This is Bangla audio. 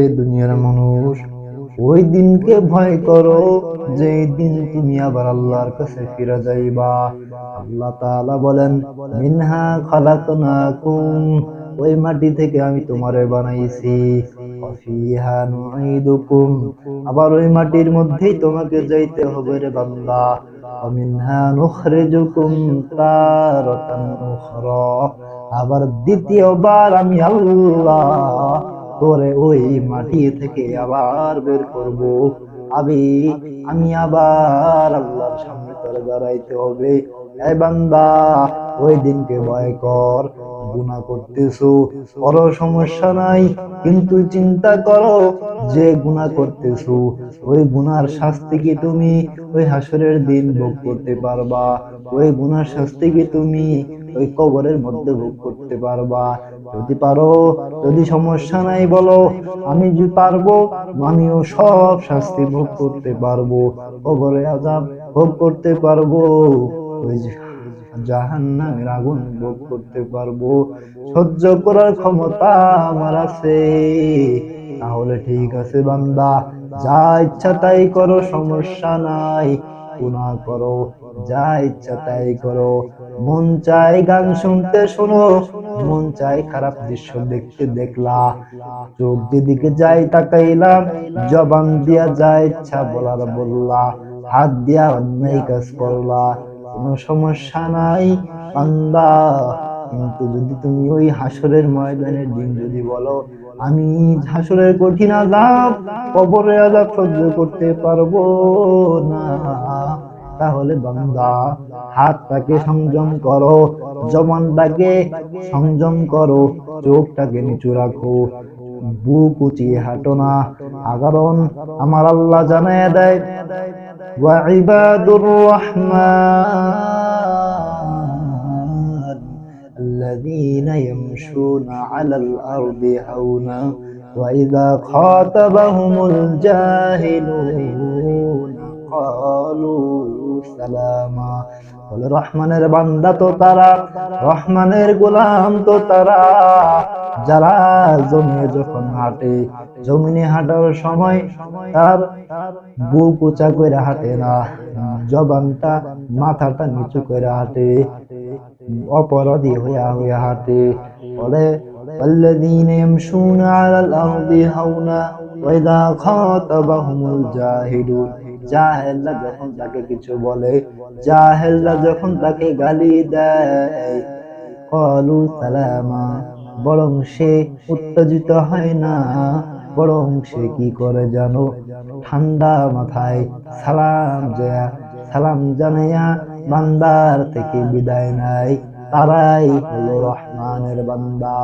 হে দুনিয়ার মানুষ, ওই দিনকে ভয় করো যে দিন তুমি আবার আল্লাহর কাছে ফিরে যাইবা। আল্লাহ তাআলা বলেন, মিনহা খালাকনাকুম ওই মাটি থেকে আমি তোমারে বানাইছি। ফিহা নুঈদুকুম আবার ওই মাটির মধ্যেই তোমাকে যাইতে হবে রে বান্দা। মিনহা নুখরিজুকুম তারাতান উখরা আবার দ্বিতীয়বার আমি আল্লাহ তোরে ওই মাটি থেকে আবার বের করব। আমি আমি আবার আল্লাহর সামনে তোর দাঁড়াইতে হবে। এই বান্দা, ওই দিনকে ভয় কর। গুণা করতেছো বড় সমস্যা নাই, কিন্তু চিন্তা করো যে গুণা করতেছো, ওই গুনার শাস্তি কি তুমি ওই হাসরের দিন ভোগ করতে পারবা? ওই গুনার শাস্তি কি তুমি ওই কবরের মধ্যে ভোগ করতে পারবা? যদি পারো, যদি সমস্যা নাই বলো, আমি যদি পারব, আমিও সব শাস্তি ভোগ করতে পারব, কবরে আজাব ভোগ করতে পারব। ওই যে জাহান্নামের আগুন ভোগ করতে পারব। সহ্য করার ক্ষমতা আমার আছে। তাহলে ঠিক আছে বান্দা, যা ইচ্ছা তাই করো, সমস্যা নাই গুণা করো, যা ইচ্ছা তাই করো। মন চাই গান শুনতে শোনো, মন চাই খারাপ দৃশ্য দেখতে দেখলা। চোখ যেদিকে যাই তাকাইলাম, জবান দিয়া যা ইচ্ছা বলার বললা, হাত দিয়া অন্যায় কাজ করলা। কোনো সমস্যা নাই, বান্দা। কিন্তু যদি তুমি ওই হাসরের ময়দানের দিন যদি বলো, আমি হাসরের কঠিন আজাব কবরে আজাব সহ্য করতে পারব না। তাহলে বান্দা, হাতটাকে সংযম করো, জবানটাকে সংযম করো, চোখটাকে নিচু রাখো। বুক উঁচিয়ে হাঁটো না। কারণ আমার আল্লাহ জানায় দেয় وعباد الرحمن الذين يمشون على الأرض هونا وإذا خاطبهم الجاهلون سلاما বলে রহমানের বান্দা তো তারা রহমানের গোলাম তো তারা যারা জমিনে যখন হাঁটে জমিনে হাঁটার সময় তার বুক উঁচা করে হাঁটে না জবানটা মাথাটা নিচু করে হাঁটে অপরাধী হইয়া হইয়া হাঁটে বলে والذين يمشون على الأرض هونا وإذا خاطبهم الجاهلون জাহেলরা যখন তাকে কিছু বলে জাহেলরা যখন তাকে গালি দেয়। সালামা, বরং সে উত্তেজিত হয় না। বরং সে কি করে জানো? ঠান্ডা মাথায় সালাম জয়া, সালাম জানাইয়া বান্দার থেকে বিদায় নাই তারাই হলো রহমানের বান্দা।